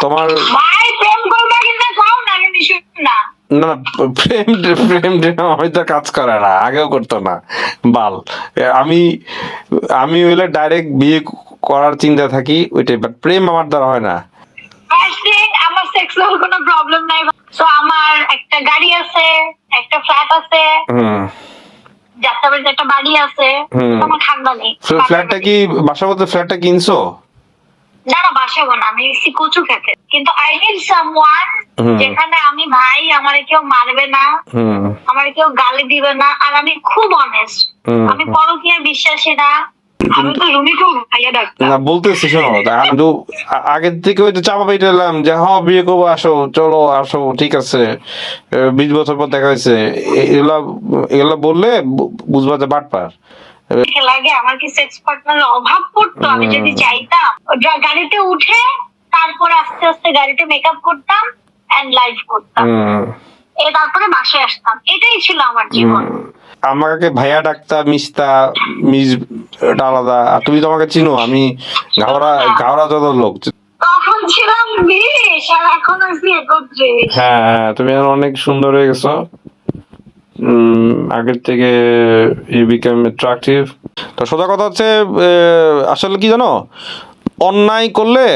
তোমার না প্রেম প্রেম হয়তো কাজ করে না আগেও করতো না বাল। আমি আমি হইলে ডাইরেক্ট বিয়ে করার চিন্তা থাকি ওইটাই বাট প্রেম আমার দ্বারা হয় না। আমার সেক্সুয়াল কোনো প্রবলেম নাই সো আমার একটা গাড়ি আছে একটা ফ্ল্যাট আছে হুম। যাত্রাবাড়িতে একটা বাড়ি আছে ফ্ল্যাটটা কি বাসা বলতে ফ্ল্যাটটা কিনছো? না না বাসাবো না। আমি কচু খেতে। কিন্তু আই নিড সামওয়ান। যেখানে আমি ভাই আমারে কেউ মারবে না আমার কেউ গালি দিবে না আর আমি খুব অনেস্ট আমি পরকীয়ার বিশ্বাসী না। বলতেছি শোনো আমি তো আগের থেকে ওই তো চাপা পেটালাম যে হ্যাঁ বিয়ে করব আসো চলো আসো ঠিক আছে। বিশ বছর পর দেখা হয়েছে। এগুলা এগুলা বললে বুঝবা যে বাটপার। লাগে আমার কি সেক্স পার্টনারের অভাব পড়তো? আমি যদি চাইতাম গাড়িতে উঠে তারপর আস্তে আস্তে গাড়িতে মেকআপ করতাম এন্ড লাইভ করতাম। এ তারপরে বাসায় আসতাম। এটাই ছিল আমার জীবন। আমাকে ভাইয়া ডাক্তার মিস্তা মিস আলাদা। আর তুমি তোমাকে চিনো আমি ঘাওড়া ঘাওড়া যত লোক। তখন ছিলাম বিশ আর এখন আছি একত্রিশ। হ্যাঁ হ্যাঁ তুমি অনেক সুন্দর হয়ে গেছো। আগের থেকে ইউ বিকাম অ্যাট্রাকটিভ তো সোজা কথা হচ্ছে আসলে কি জানো? অন্যায় করলে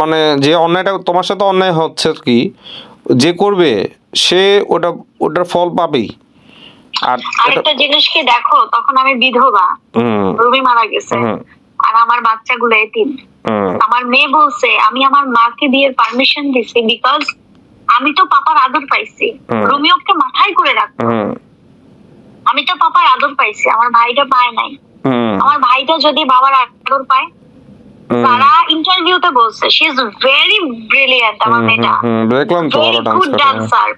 মানে যে অন্যায়টা তোমার সাথে অন্যায় হচ্ছে কি যে করবে সে ওটা ওটার ফল পাবেই। আর আরেকটা জিনিস কি দেখো তখন আমি বিধবা রুমি মারা গেছে। আর আমার বাচ্চাগুলো এতিম। আমার মেয়ে বলছে আমি আমার মাকে বিয়ের পারমিশন দিছি বিকজ আমি তো পাপার আদর পাইছি। রোমিওকে মাথায় করে রাখ হুম। আমি তো পাপার আদর পাইছি আমার ভাইটা পায় নাই। আমার ভাইটা যদি বাবার আদর পায় তারা ইন্টারভিউতে বলছে শি ইজ ভেরি ব্রিলিয়ান্ট আমার মেয়েটা। দেখলাম তো ভালো ডান্স গুড ডান্সার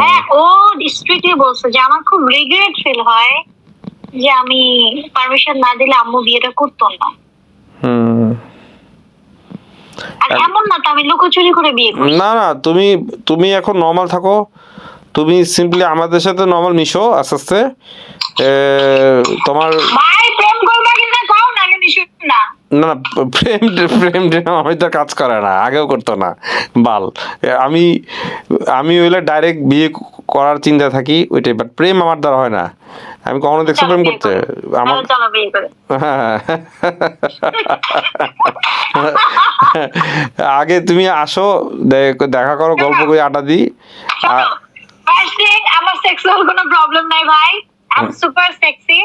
হ্যাঁ ও স্ট্রিক্টলি বলছে যে আমার খুব রিগ্রেট ফিল হয় যে আমি পারমিশন না দিলে আম্মু বিয়েটা করতো না। এমন না তো আমি লুকোচুরি করে বিয়ে করি। না না তুমি তুমি এখন নর্মাল থাকো। তুমি সিম্পলি আমাদের সাথে নর্মাল মিশো আস্তে আস্তে। তোমার ভাই প্রেম করবা কিনা কও না আমি না। না প্রেম প্রেম হয়তো কাজ করে না আগেও করতো না বাল। আমি আমি হইলে ডাইরেক্ট বিয়ে করার চিন্তা থাকি ওইটাই বাট প্রেম আমার দ্বারা হয় না। আমি কখনো দেখছি প্রেম করতে। আমার হ্যাঁ। আগে তুমি আসো দেখা করো গল্প করে আটা দিই। আমার সেক্সুয়াল কোনো প্রবলেম নাই ভাই। I super sexy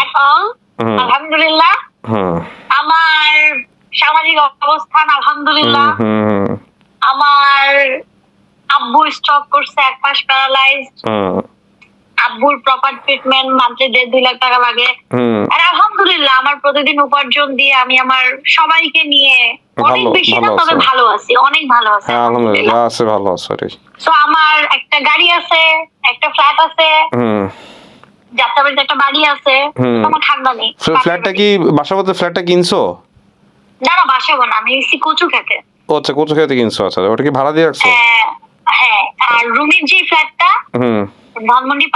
at all আলহামদুলিল্লাহ। আমার সামাজিক অবস্থান আলহামদুলিল্লাহ। হুম হুম আমার আব্বু স্টক করছে এক পাশ প্যারালাইজড আব্বুর প্রপার ট্রিটমেন্ট মান্থলি দেড় দুই লাখ টাকা লাগে। আর আলহামদুলিল্লাহ আমার প্রতিদিন উপার্জন দিয়ে আমি আমার সবাইকে নিয়ে অনেক বেশি না ভালো তবে ভালো আছি অনেক ভালো আছি হ্যাঁ আলহামদুলিল্লাহ আছে ভালো আছে রে। আমার একটা গাড়ি আছে একটা ফ্ল্যাট আছে যাত্রাবাড়িতে একটা বাড়ি আছে। আমার ফ্ল্যা- ফ্ল্যাটটা কি ফ্ল্যাটটা কিনছো? না না বাসাবো না আমি এসি কচু খেতে। আচ্ছা কোথা খেতে কিনছো আচ্ছা ওটা কি ভাড়া দিয়ে রাখছো? হ্যাঁ হ্যাঁ আর রুমির যে ফ্ল্যাটটা হুম। ধানমন্ডি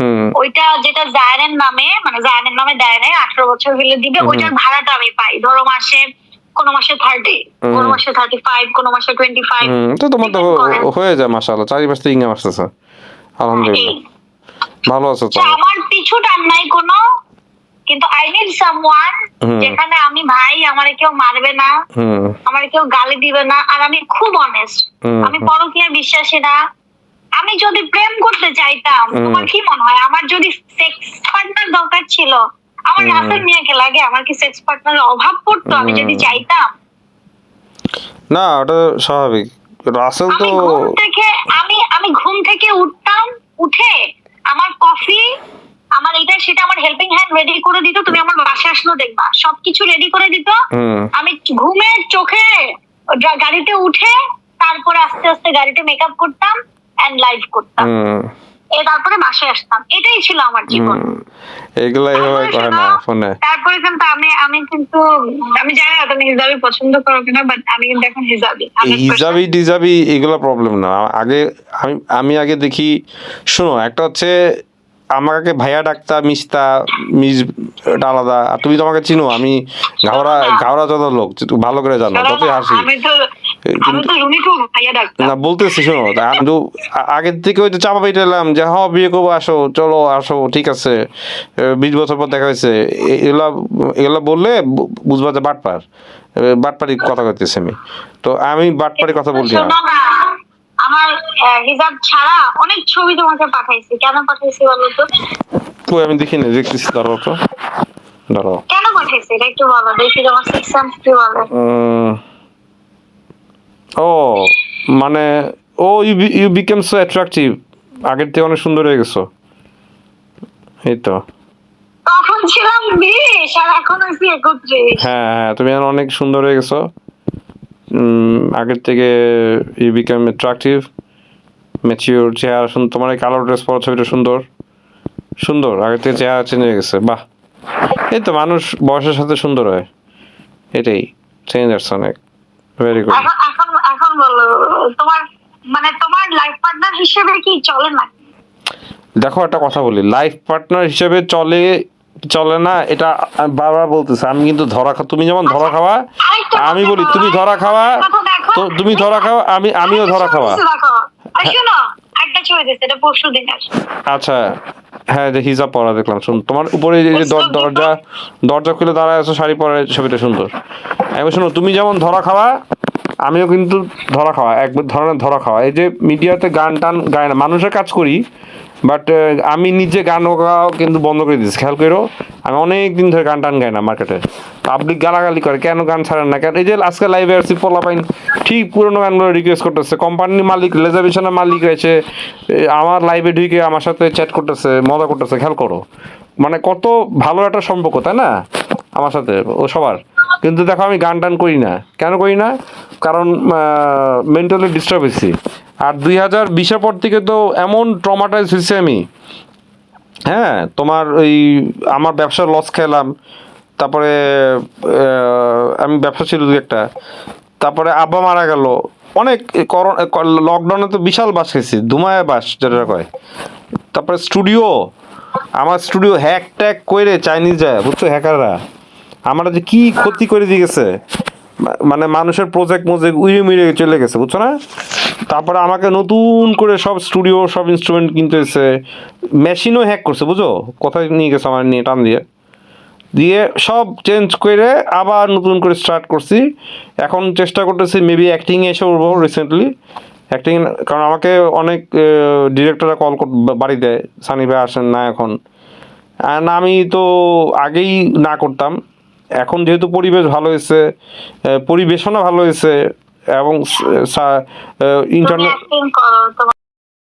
হুম। ওইটা যেটা জায়নের নামে মানে জায়নের নামে দেয় নাই আঠারো বছর হলে দিবে ওইটার ভাড়াটা আমি পাই। ধরো মাসে কোন মাসে থার্টি কোন মাসে থার্টি ফাইভ কোন মাসে টোয়েন্টি ফাইভ তো তোমার তো হয়ে যায় মাসাল্লাহ চারি থেকে ইনকাম আসতেছে। আলহামদুলিল্লাহ। ভালো আছো তো আমার পিছু টান নাই কোনো কিন্তু আই নিড সামওয়ান হুম। যেখানে আমি ভাই আমারে কেউ মারবে না আমার কেউ গালি দিবে না আর আমি খুব অনেস্ট আমি হুম। পরকীয়ার বিশ্বাসী না। আমি যদি প্রেম করতে চাইতাম তোমার কি মনে হয়? আমার যদি সেক্স পার্টনার দরকার ছিল আমার। রাসেল মিয়াকে লাগে আমার কি সেক্স পার্টনারের অভাব পড়তো? আমি যদি চাইতাম? না ওটা স্বাভাবিক। রাসেল তো থেকে আমি আমি ঘুম থেকে উঠতাম উঠে আমার কফি আমার এটা সেটা আমার হেল্পিং হ্যান্ড রেডি করে দিত তুমি আমার বাসায় আসলো দেখবা। সবকিছু রেডি করে দিত। আমি ঘুমে চোখে গাড়িতে উঠে তারপরে আস্তে আস্তে গাড়িতে মেকআপ করতাম। লাইভ করতাম। এ তারপরে বাসায় আসতাম। এটাই ছিল আমার জীবন। হুম। এগুলা এভাবে করে না ফোনে। তারপরে কিন্তু আমি আমি কিন্তু আমি জানি না তুমি হিজাবি পছন্দ করো কিনা বাট আমি কিন্তু এখন হিজাবি। হিজাবি ডিজাবি এগুলো প্রবলেম না। আগে আমি আমি আগে দেখি শোনো একটা হচ্ছে আমাকে ভাইয়া ডাকতা মিস্তা মিস আলাদা। আর তুমি তো আমাকে চিনো আমি ঘাওড়া ঘাওড়া যত লোক ভালো করে জানো না, হাসি। না বলতেছি শোনো আগের থেকে ওই তো চাপা এলাম যে হ বিয়ে করব আসো চলো আসো ঠিক আছে। বিশ বছর পর দেখা হয়েছে। এগুলা এগুলা বললে বুঝবা যে বাটপার। বাটপারি কথা করতেছি আমি। তো আমি বাটপারি কথা বলছি না। আমার হিজাব ছাড়া অনেক ছবি তোমাকে পাঠাইছি। কেন পাঠাইছি বলো তো? কই আমি দেখিনি দেখতেছি তো। ধরো। কেন পাঠাইছি? এটা একটু বলো দেখি তোমার সিক্স কি বলে। ও মানে ও you you became so attractive আগের থেকে অনেক সুন্দর হয়ে গেছো। এই তো। তখন ছিলাম বিশ আর এখন হয়েছি একত্রিশ। হ্যাঁ হ্যাঁ তুমি এখন অনেক সুন্দর হয়ে গেছো। আগের থেকে ইউ বিকাম অ্যাট্রাকটিভ ম্যাচিওর চেহারা সুন্দর তোমার এই কালো ড্রেস পরা ছবিটা সুন্দর। সুন্দর আগের থেকে চেহারা চেঞ্জ হয়ে গেছে বাহ। এই তো মানুষ বয়সের সাথে সুন্দর হয়। এটাই চেঞ্জ আসছে অনেক। ভেরি গুড তোমার মানে তোমার লাইফ পার্টনার হিসেবে কি চলে না? দেখো একটা কথা বলি লাইফ পার্টনার হিসেবে চলে চলে না এটা বারবার বলতেছি। আমি কিন্তু ধরা তুমি যেমন ধরা খাওয়া আমি বলি তুমি ধরা খাওয়া তো তুমি ধরা খাওয়া আমি আমিও ধরা খাওয়া। দিনের আচ্ছা হ্যাঁ যে হিজাব পরা দেখলাম শুন তোমার উপরে যে দরজা দরজা খুলে দাঁড়ায় আছো শাড়ি পরা ছবিটা সুন্দর। আমি শোনো তুমি যেমন ধরা খাওয়া আমিও কিন্তু ধরা খাওয়া, এক ধরনের ধরা খাওয়া। এই যে মিডিয়াতে গান টান গায় না, মানুষের কাজ করি বাট আমি নিজে গান গাওয়া কিন্তু বন্ধ করে দিয়েছি। খেয়াল করো, আমি অনেক দিন ধরে গান টান গাই না মার্কেটে পাবলিক গালাগালি করে, কেন গান ছাড়েন না কেন? এই যে আজকে লাইভে আসছি, পোলাপাইন ঠিক পুরোনো গানগুলো রিকোয়েস্ট করতেছে। কোম্পানির মালিক রেজার্ভেশনের মালিক রয়েছে আমার লাইভে ঢুকে আমার সাথে চ্যাট করতেছে, মজা করতেছে, খেয়াল করো। মানে কত ভালো একটা সম্পর্ক, তাই না? আমার সাথে, ও সবার। কিন্তু দেখো আমি গান টান করি না। কেন করি না? কারণ মেন্টালি ডিস্টার্ব হয়েছি। আর দুই হাজার বিশের পর থেকে তো এমন ট্রমাটাইজ হয়েছি আমি। হ্যাঁ তোমার ওই আমার ব্যবসার লস খেলাম। তারপরে আমি ব্যবসা ছিল দু একটা। তারপরে আব্বা মারা গেল। অনেক লকডাউনে তো বিশাল বাস খেয়েছি। ধুমায় বাস, যেটা কয়। তারপরে স্টুডিও আমার স্টুডিও হ্যাক ট্যাক করে চাইনিজ যায়। বুঝছ হ্যাকাররা আমরা যে কি ক্ষতি করে দিয়ে গেছে? মানে মানুষের প্রজেক্ট মোজেক্ট উড়ে মিড়ে চলে গেছে, বুঝছ না? তারপরে আমাকে নতুন করে সব স্টুডিও সব ইনস্ট্রুমেন্ট কিনতে হয়েছে। মেশিনও হ্যাক করছে, বুঝো? কোথায় নিয়ে গেছে আমার নিয়ে টান দিয়ে? দিয়ে সব চেঞ্জ করে আবার নতুন করে স্টার্ট করছি। এখন চেষ্টা করতেছি মেবি অ্যাক্টিংয়ে এসে উঠবো রিসেন্টলি অ্যাক্টিং কারণ আমাকে অনেক ডিরেক্টররা কল বাড়ি দেয় সানি ভাই আসেন না এখন। আর আমি তো আগেই না করতাম। এখন যেহেতু পরিবেশ ভালো হয়েছে পরিবেশনা ভালো হয়েছে এবং ইন্টারনেট